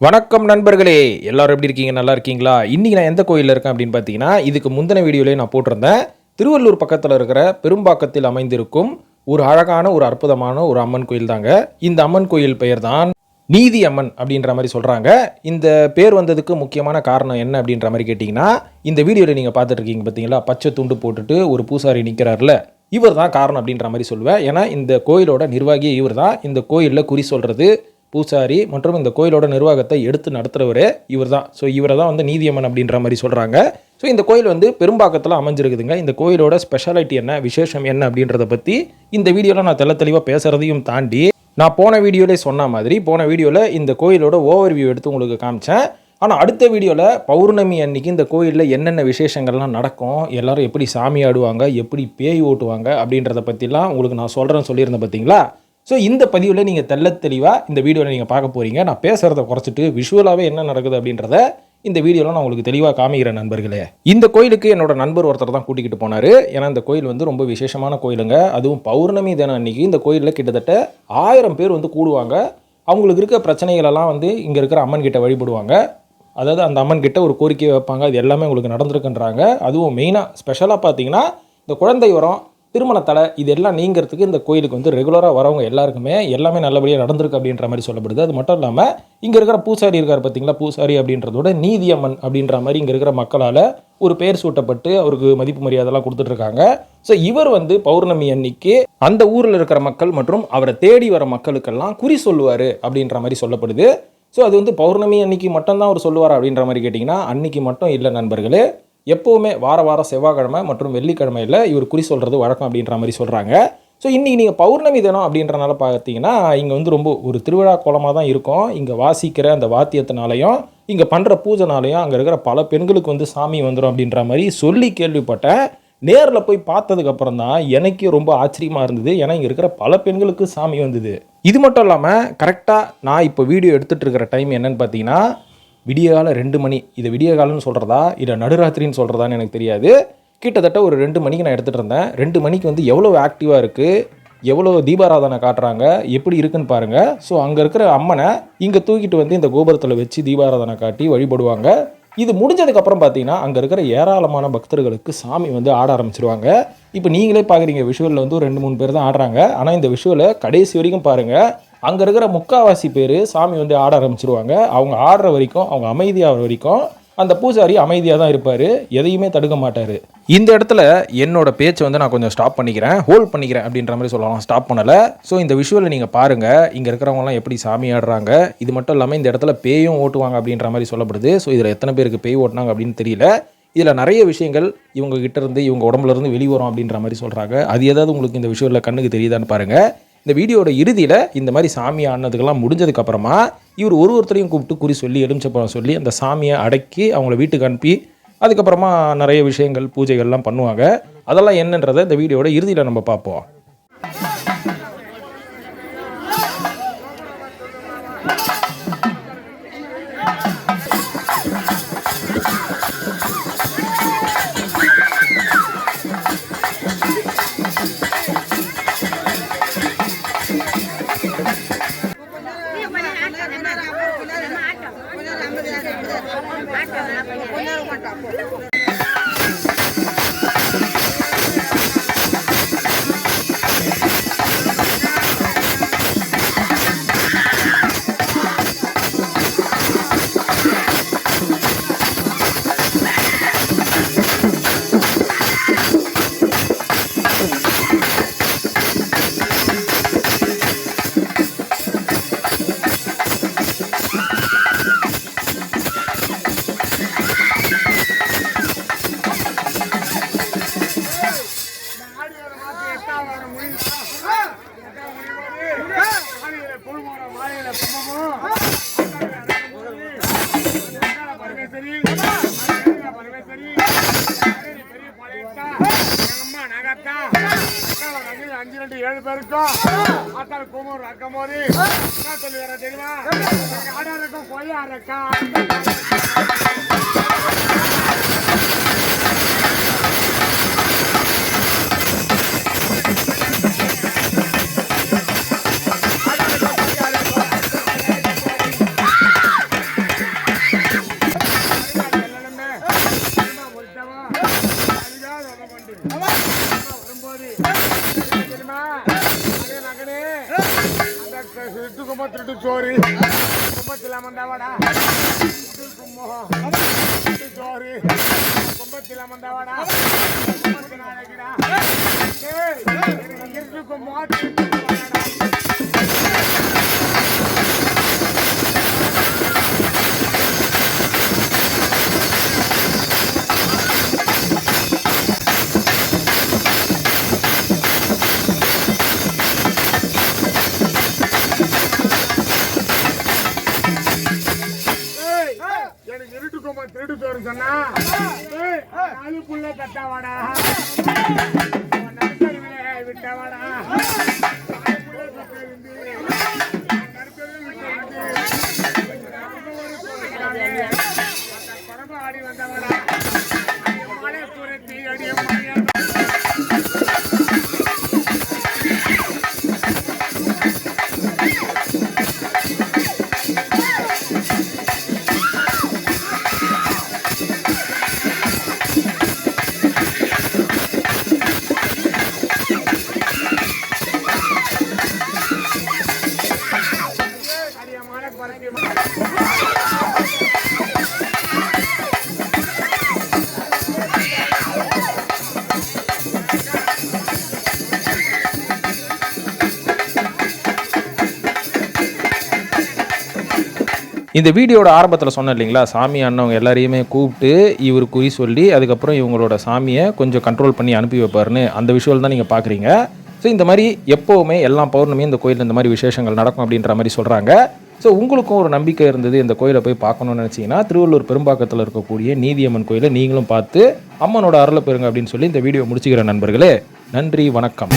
வணக்கம் நண்பர்களே. எல்லாரும் எப்படி இருக்கீங்க? நல்லா இருக்கீங்களா? இன்றைக்கி நான் எந்த கோயிலில் இருக்கேன் அப்படின்னு பார்த்தீங்கன்னா இதுக்கு முந்தின வீடியோலேயே நான் போட்டிருந்தேன். திருவள்ளூர் பக்கத்தில் இருக்கிற பெரும்பாக்கத்தில் அமைந்திருக்கும் ஒரு அழகான ஒரு அற்புதமான ஒரு அம்மன் கோயில் தாங்க. இந்த அம்மன் கோயில் பெயர் தான் நீதி அம்மன் அப்படின்ற மாதிரி சொல்கிறாங்க இந்த பேர் வந்ததுக்கு முக்கியமான காரணம் என்ன அப்படின்ற மாதிரி கேட்டிங்கன்னா இந்த வீடியோவில் நீங்கள் பார்த்துட்டு இருக்கீங்க பார்த்தீங்களா? பச்சை துண்டு போட்டுட்டு ஒரு பூசாரி நிற்கிறாருல இவர் தான் காரணம் அப்படின்ற மாதிரி சொல்லுவேன். ஏன்னா இந்த கோயிலோட நிர்வாகி இவர் தான் இந்த கோயிலில் குறி சொல்கிறது பூசாரி மற்றும் இந்த கோயிலோட நிர்வாகத்தை எடுத்து நடத்துகிறவர் இவர் தான் ஸோ இவரை தான் வந்து நீதியம்மன் அப்படின்ற மாதிரி சொல்கிறாங்க ஸோ இந்த கோயில் வந்து பெரும்பாக்கத்தில் அமைஞ்சிருக்குதுங்க. இந்த கோயிலோட ஸ்பெஷாலிட்டி என்ன விசேஷம் என்ன அப்படின்றத பற்றி இந்த வீடியோவில் நான் தெள்ள தெளிவாக பேசுகிறதையும் தாண்டி நான் போன வீடியோவிலே சொன்ன மாதிரி போன வீடியோவில் இந்த கோயிலோட ஓவர் வியூ எடுத்து உங்களுக்கு காமிச்சேன். ஆனால் அடுத்த வீடியோவில் பௌர்ணமி அன்னைக்கு இந்த கோயிலில் என்னென்ன விசேஷங்கள்லாம் நடக்கும் எல்லோரும் எப்படி சாமி ஆடுவாங்க எப்படி பேய் ஓட்டுவாங்க அப்படின்றத பற்றிலாம் உங்களுக்கு நான் சொல்கிறேன்னு சொல்லியிருந்தேன் பார்த்தீங்களா ஸோ இந்த பதிவில் நீங்கள் தெல்ல தெளிவாக இந்த வீடியோவில் நீங்கள் பார்க்க போகிறீங்க நான் பேசுகிறத குறைச்சிட்டு விஷுவலாகவே என்ன நடக்குது அப்படின்றத இந்த வீடியோவில் நான் உங்களுக்கு தெளிவாக காமிக்கிறேன் நண்பர்களே. இந்த கோயிலுக்கு என்னோட நண்பர் ஒருத்தர் தான் கூட்டிகிட்டு போனார். ஏன்னா இந்த கோயில் வந்து ரொம்ப விசேஷமான கோயிலுங்க. அதுவும் பௌர்ணமி தினம் அன்னைக்கு இந்த கோயிலில் கிட்டத்தட்ட ஆயிரம் பேர் வந்து கூடுவாங்க. அவங்களுக்கு இருக்க பிரச்சனைகளெல்லாம் வந்து இங்கே இருக்கிற அம்மன் கிட்ட வழிபடுவாங்க. அதாவது அந்த அம்மன் கிட்ட ஒரு கோரிக்கை வைப்பாங்க. அது எல்லாமே உங்களுக்கு நடந்திருக்குன்றாங்க. அதுவும் மெயினாக ஸ்பெஷலாக பார்த்தீங்கன்னா இந்த குழந்தை வரம் திருமண தடை இது எல்லாம் நீங்கிறதுக்கு இந்த கோயிலுக்கு வந்து ரெகுலராக வரவங்க எல்லாருக்குமே எல்லாமே நல்லபடியாக நடந்திருக்கு அப்படின்ற மாதிரி சொல்லப்படுது. அது மட்டும் இல்லாமல் இங்கே இருக்கிற பூசாரி இருக்கார் பார்த்தீங்களா பூசாரி அப்படின்றதோட நீதியம்மன் அப்படின்ற மாதிரி இங்கே இருக்கிற மக்களால் ஒரு பெயர் சூட்டப்பட்டு அவருக்கு மதிப்பு மரியாதைலாம் கொடுத்துட்ருக்காங்க. ஸோ இவர் வந்து பௌர்ணமி அன்னைக்கு அந்த ஊரில் இருக்கிற மக்கள் மற்றும் அவரை தேடி வர மக்களுக்கெல்லாம் குறி சொல்லுவார் அப்படின்ற மாதிரி சொல்லப்படுது. ஸோ அது வந்து பௌர்ணமி அன்னைக்கு மட்டும்தான் அவர் சொல்லுவார் அப்படின்ற மாதிரி கேட்டிங்கன்னா அன்னைக்கு மட்டும் இல்லை நண்பர்களே. எப்போவுமே வார வாரம் செவ்வாய்க்கிழமை மற்றும் வெள்ளிக்கிழமையில் இவர் குறி சொல்கிறது வழக்கம் அப்படின்ற மாதிரி சொல்கிறாங்க ஸோ இன்றைக்கி நீங்கள் பௌர்ணமி தினம் அப்படின்றனால பார்த்தீங்கன்னா இங்கே வந்து ரொம்ப ஒரு திருவிழா கோலமாக தான் இருக்கும். இங்கே வாசிக்கிற அந்த வாத்தியத்தினாலையும் இங்கே பண்ணுற பூஜைனாலையும் அங்கே இருக்கிற பல பெண்களுக்கு வந்து சாமி வந்துடும் அப்படின்ற மாதிரி சொல்லி கேள்விப்பட்டேன் நேரில் போய் பார்த்ததுக்கப்புறம் தான் எனக்கே ரொம்ப ஆச்சரியமாக இருந்தது. ஏன்னா இங்கே இருக்கிற பல பெண்களுக்கு சாமி வந்தது. இது மட்டும் இல்லாமல் கரெக்டாக நான் இப்போ வீடியோ எடுத்துகிட்டு இருக்கிற டைம் என்னென்னு பார்த்தீங்கன்னா விடியகால ரெண்டு மணி. இதை விடிய காலம்னு சொல்கிறதா இல்லை நடுராத்திரின்னு சொல்கிறதான்னு எனக்கு தெரியாது. கிட்டத்தட்ட ஒரு ரெண்டு மணிக்கு நான் எடுத்துகிட்டு இருந்தேன். ரெண்டு மணிக்கு வந்து எவ்வளோ ஆக்டிவாக இருக்குது எவ்வளோ தீபாராதனை காட்டுறாங்க? எப்படி இருக்குன்னு பாருங்கள் ஸோ அங்கே இருக்கிற அம்மனை இங்கே தூக்கிட்டு வந்து இந்த கோபுரத்தில் வச்சு தீபாராதனை காட்டி வழிபடுவாங்க. இது முடிஞ்சதுக்கப்புறம் பார்த்தீங்கன்னா அங்கே இருக்கிற ஏராளமான பக்தர்களுக்கு சாமி வந்து ஆட ஆரம்பிச்சிருவாங்க. இப்போ நீங்களே பார்க்குறீங்க விஷுவலில் வந்து ஒரு ரெண்டு மூணு பேர் தான் ஆடுறாங்க. ஆனால் இந்த விஷுவலை கடைசி வரைக்கும் பாருங்கள் அங்கே இருக்கிற முக்காவாசி பேர் சாமி வந்து ஆட ஆரம்பிச்சிருவாங்க. அவங்க ஆடுற வரைக்கும் அவங்க அமைதியாகிற வரைக்கும் அந்த பூசாரி அமைதியாக தான் இருப்பார். எதையுமே தடுக்க மாட்டார். இந்த இடத்துல என்னோட பேச்சை வந்து நான் கொஞ்சம் ஸ்டாப் பண்ணிக்கிறேன். ஹோல்ட் பண்ணிக்கிறேன் அப்படின்ற மாதிரி சொல்லலாம். ஸ்டாப் பண்ணலை. ஸோ இந்த விஷுவலை நீங்கள் பாருங்கள் இங்கே இருக்கிறவங்கலாம் எப்படி சாமி ஆடுறாங்க. இது மட்டும் இல்லாமல் இந்த இடத்துல பேயும் ஓட்டுவாங்க அப்படின்ற மாதிரி சொல்லப்படுது. ஸோ இதில் எத்தனை பேருக்கு பேய் ஓட்டினாங்க அப்படின்னு தெரியல. இதில் நிறைய விஷயங்கள் இவங்க கிட்டேருந்து இவங்க உடம்புலேருந்து வெளிவரும் வரும் அப்படின்ற மாதிரி சொல்கிறாங்க அது ஏதாவது உங்களுக்கு இந்த விஷுவலில் கண்ணுக்கு தெரியுதான்னு பாருங்கள் இந்த வீடியோட இறுதியில் இந்த மாதிரி சாமி ஆனதுக்கெல்லாம் முடிஞ்சதுக்கு அப்புறமா இவர் ஒரு ஒருத்தரையும் கூப்பிட்டு குறி சொல்லி எலுமிச்சப்பழம் சொல்லி அந்த சாமியை அடக்கி அவங்கள வீட்டுக்கு அனுப்பி அதுக்கப்புறமா நிறைய விஷயங்கள் பூஜைகள்லாம் பண்ணுவாங்க. அதெல்லாம் என்னன்றதை இந்த வீடியோட இறுதியில் நம்ம பார்ப்போம். அஞ்சு ரெண்டு ஏழு பேருக்கும் அத்தாள் குமர் அக்கம் போது என்ன சொல்லி வர தெரியுமா ஆடா இருக்கும் கொய்யா இருக்கா வரும்போது தெரியுமா மகனே அந்த சுட்டு கும்ப திருட்டு சோறு கும்பத்தில் அமர்ந்தாவாடா சோறு கும்பத்தில் அமர்ந்தாவாடா பொருளாக அந்த பரம ஆடி வந்தவடா மலை துரத்தி அடிய இந்த வீடியோட ஆரம்பத்தில் சொன்னேன் இல்லைங்களா? சாமி அண்ணவங்க எல்லாரையுமே கூப்பிட்டு இவர் குறி சொல்லி அதுக்கப்புறம் இவங்களோட சாமியை கொஞ்சம் கண்ட்ரோல் பண்ணி அனுப்பி வைப்பாருன்னு அந்த விஷுவல் தான் நீங்கள் பார்க்குறீங்க ஸோ இந்த மாதிரி எப்போவுமே எல்லா பௌர்ணமியும் இந்த கோயிலில் இந்த மாதிரி விசேஷங்கள் நடக்கும் அப்படின்ற மாதிரி சொல்கிறாங்க ஸோ உங்களுக்கும் ஒரு நம்பிக்கை இருந்தது இந்த கோயிலை போய் பார்க்கணும்னு நினச்சிங்கன்னா திருவள்ளூர் பெரும்பாக்கத்தில் இருக்கக்கூடிய நீதியம்மன் கோயிலை நீங்களும் பார்த்து அம்மனோட அருளை பெறுங்க அப்படின்னு சொல்லி இந்த வீடியோ முடிச்சுக்கிற நண்பர்களே நன்றி வணக்கம்.